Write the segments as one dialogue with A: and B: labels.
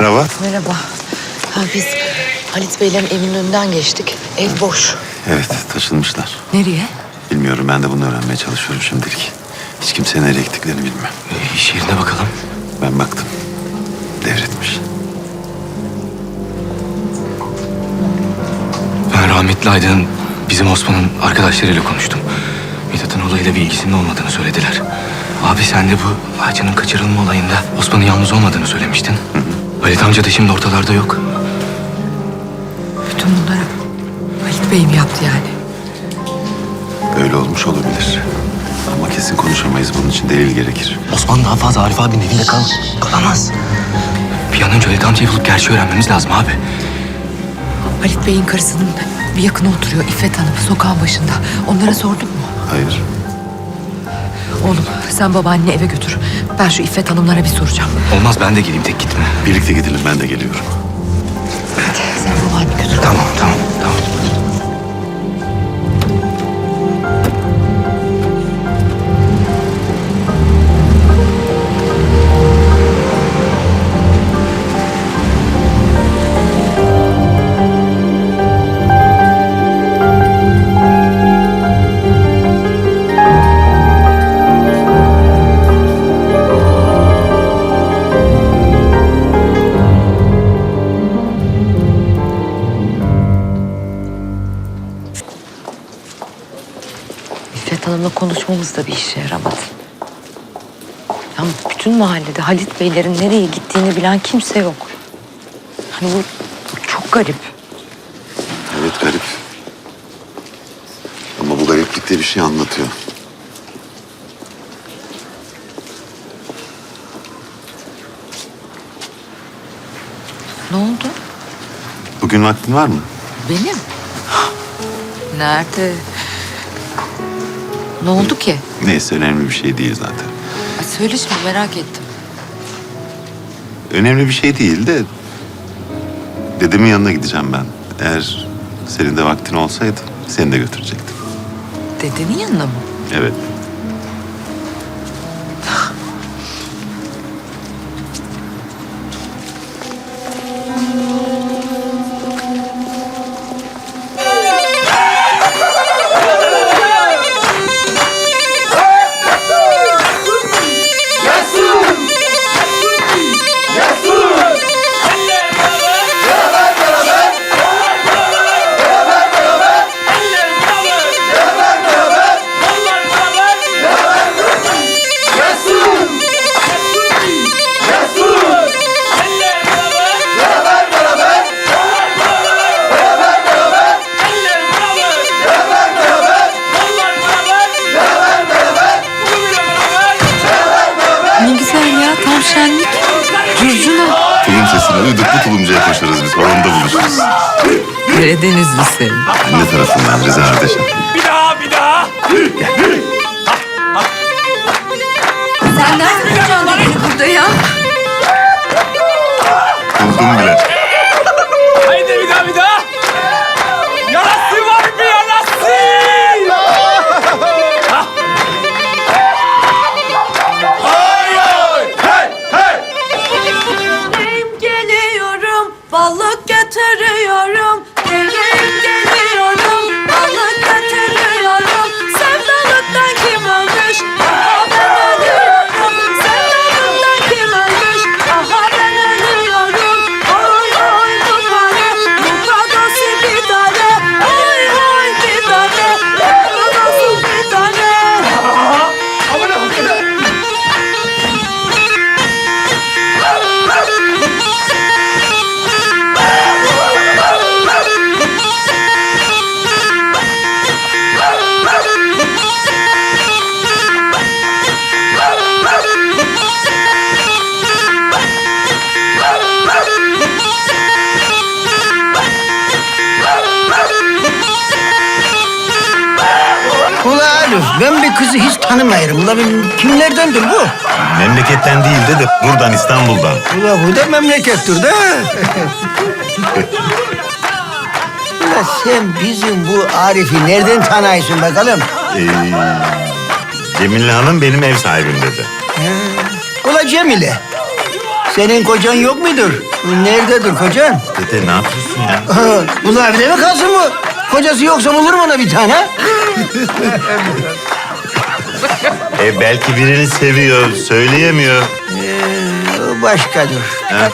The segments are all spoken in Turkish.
A: Merhaba.
B: Merhaba. Ha, biz Halit Beylerin evinin önünden geçtik. Ev boş.
A: Evet, taşınmışlar.
B: Nereye?
A: Bilmiyorum, ben de bunu öğrenmeye çalışıyorum şimdilik. Hiç kimse nereye gittiklerini bilmiyor.
C: E, iş yerine bakalım.
A: Ben baktım. Devretmiş.
C: Ben rahmetli Aydın'ın bizim Osman'ın arkadaşlarıyla konuştum. Mithat'ın olayıyla bir ilgisinin olmadığını söylediler. Abi sen de bu Ayça'nın kaçırılma olayında Osman'ın yalnız olmadığını söylemiştin. Halit amca da şimdi ortalarda yok.
B: Bütün bunları Halit Bey mi yaptı yani?
A: Öyle olmuş olabilir. Ama kesin konuşamayız. Bunun için delil gerekir.
C: Osman daha fazla Arif abinin evinde kal kalamaz. Bir an önce Halit amcayı bulup gerçeği öğrenmemiz lazım abi.
B: Halit Bey'in karısının bir yakını oturuyor İffet Hanım sokağın başında. Onlara sordun mu?
A: Hayır.
B: Oğlum sen babaanneni eve götür. Ben şu İffet Hanımlara bir soracağım.
C: Olmaz ben de geleyim tek gitme.
A: Birlikte gidelim, ben de geliyorum.
B: Hadi sen babaanneni götür.
C: Tamam tamam
B: Hanım'la konuşmamız da bir işe yaramadı. Ya bütün mahallede Halit Beylerin nereye gittiğini bilen kimse yok. Hani bu, çok garip.
A: Evet, garip. Ama bu gariplik de bir şey anlatıyor.
B: Ne oldu?
A: Bugün vaktin var mı?
B: Benim? Nerede? Ne oldu ki?
A: Neyse, önemli bir şey değil zaten.
B: Ay söyle şimdi merak ettim.
A: Önemli bir şey değil de... Dedemin yanına gideceğim ben. Eğer senin de vaktin olsaydı seni de götürecektim.
B: Dedenin yanına mı?
A: Evet.
B: Karadenizlisin.
A: Anne tarafından Rıza Ardeşen.
D: Bir daha bir daha.
B: Sen nereden bulacaksın beni burada ya?
A: Buldum bile.
E: Ben bir
F: kızı hiç tanımıyorum. Ula ben kimlerdendir bu?
G: Memleketten değil de buradan İstanbul'dan.
F: Ula bu da memlekettir de. Ula sen bizim bu Arif'i nereden tanıyorsun bakalım?
G: Ee, Cemile Hanım benim ev sahibim dedi.
F: Ula Cemile. senin kocan yok mudur? Nerededir kocan?
A: Dede ne yapıyorsun ya?
F: Bu evde mi kalsın mı? Kocası yoksa bulur mu ona bir tane?
A: E belki birini seviyor, söyleyemiyor.
F: Ee, başkadır.
A: Ha?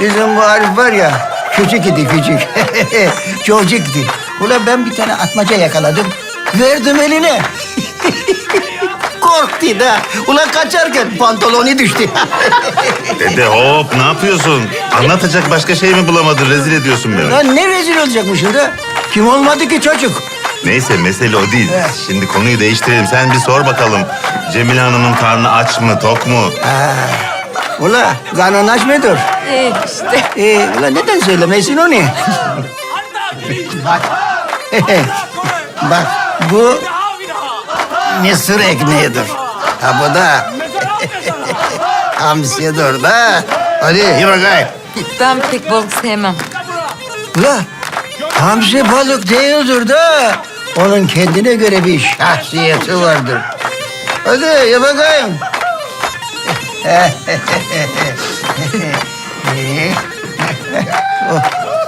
F: Bizim bu Arif var ya, küçük idi küçük. Çocuktu. Ulan ben bir tane atmaca yakaladım. Verdim eline. Korktu da. Ulan kaçarken pantolonu düştü.
A: Dede hop ne yapıyorsun? Anlatacak başka şey mi bulamadın? Rezil ediyorsun beni.
F: Lan ne rezil olacakmışsın da? Kim olmadı ki çocuk?
A: Neyse mesele o değil.
F: Evet.
A: Şimdi konuyu değiştirelim. Sen bir sor bakalım. Cemile Hanım'ın karnı aç mı, tok mu?
F: Ha. Ula kanın aç mıdır?
B: Ee, işte.
F: Ee, ula neden söylemesin onu? Bak. Bak bu mısır ekmeğidir. Ha bu da hamsidir da. Hadi bakayım.
B: Ben pek balık sevmem.
F: Ula hamsi balık değildir da. Onun kendine göre bir şahsiyeti vardır. Hadi ye bakayım.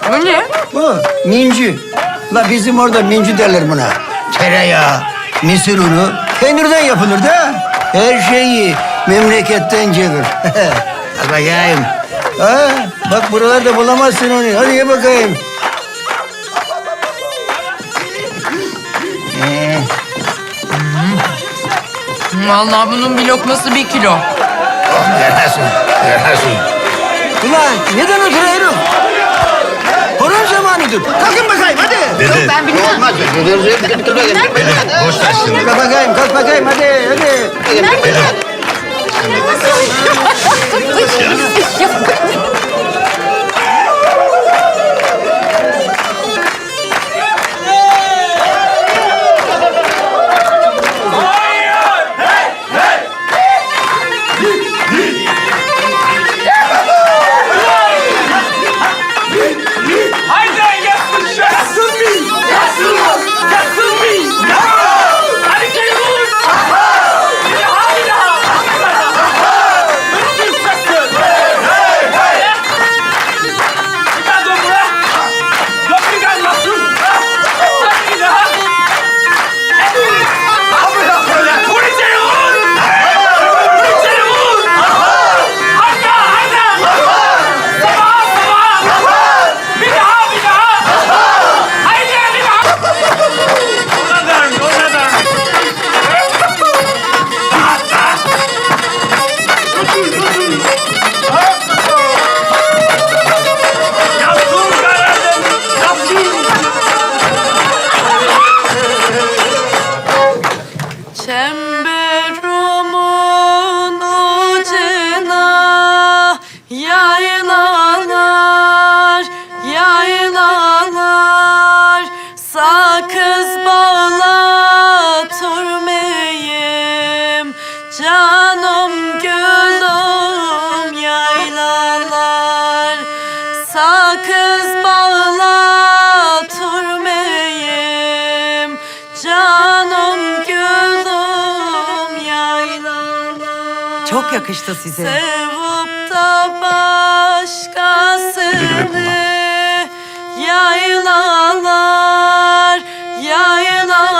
B: Bu ne?
F: Bu minci. La bizim orada minci derler buna. Tereyağı, mısır unu, peynirden yapılır da. Her şeyi memleketten gelir. Bakayım. Ha, bak buralarda bulamazsın onu. Hadi ye bakayım. Ee,
B: Vallahi bunun bir lokması bir kilo.
F: oh, yarasın, yarasın. Ulan neden oturuyorum? Horon zamanıdır. Kalkın bakayım hadi.
A: Dede,
B: Ben bilmem.
F: Olmaz.
A: dede boş ver şimdi.
F: Kalk bakayım, kalk bakayım hadi, hadi.
D: Haydi
E: yaylalar, yaylalar. Sakız bağlatır meyim Canım gülüm yaylalar. Sakız bağlatır meyim Canım gülüm yaylalar.
B: Çok yakıştı size.
E: Da başkasını yaylalar, yaylalar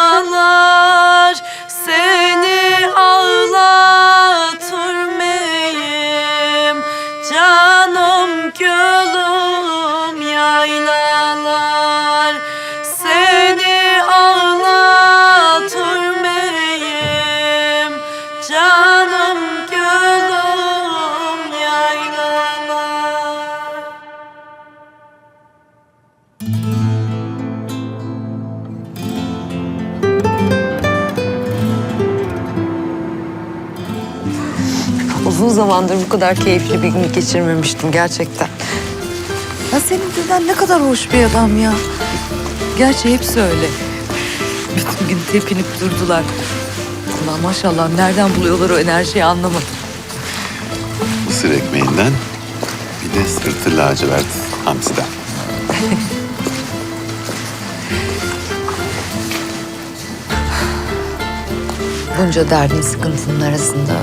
B: Uzun zamandır bu kadar keyifli bir gün geçirmemiştim gerçekten. Ya senin deden ne kadar hoş bir adam ya. Gerçi hepsi öyle. Bütün gün tepinip durdular. Allah maşallah nereden buluyorlar o enerjiyi anlamadım.
A: Mısır ekmeğinden bir de sırtı lacivert hamsiden.
B: Bunca derdin sıkıntının arasında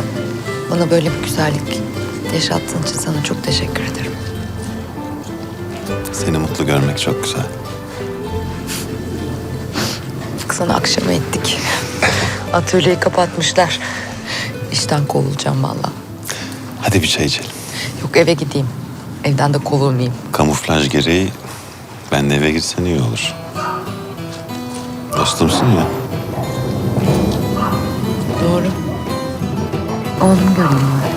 B: Bana böyle bir güzellik yaşattığın için sana çok teşekkür ederim.
A: Seni mutlu görmek çok güzel.
B: Baksana akşama ettik. Atölyeyi kapatmışlar. İşten kovulacağım vallahi.
A: Hadi bir çay içelim.
B: Yok eve gideyim. Evden de kovulmayayım.
A: Kamuflaj gereği ben de eve gitsen iyi olur. Dostumsun ya.
B: Oğlum göreyim ben.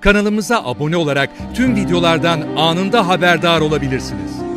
H: Kanalımıza abone olarak tüm videolardan anında haberdar olabilirsiniz.